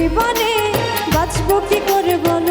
জীবনে বাঁচব কি করে বল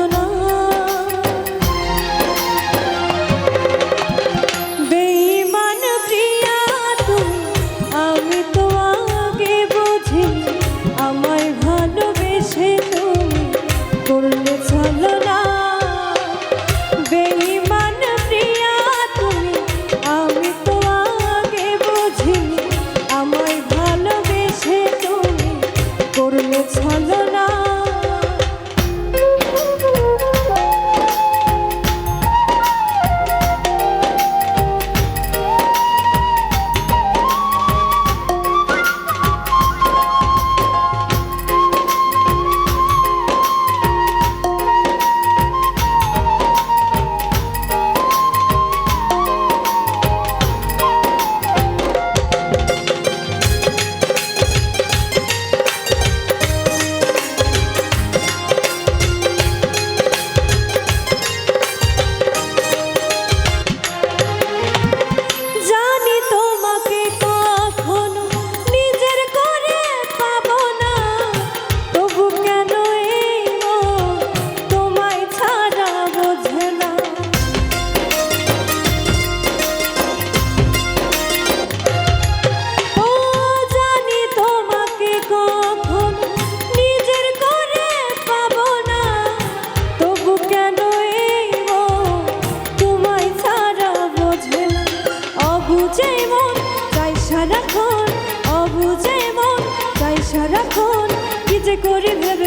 যে করি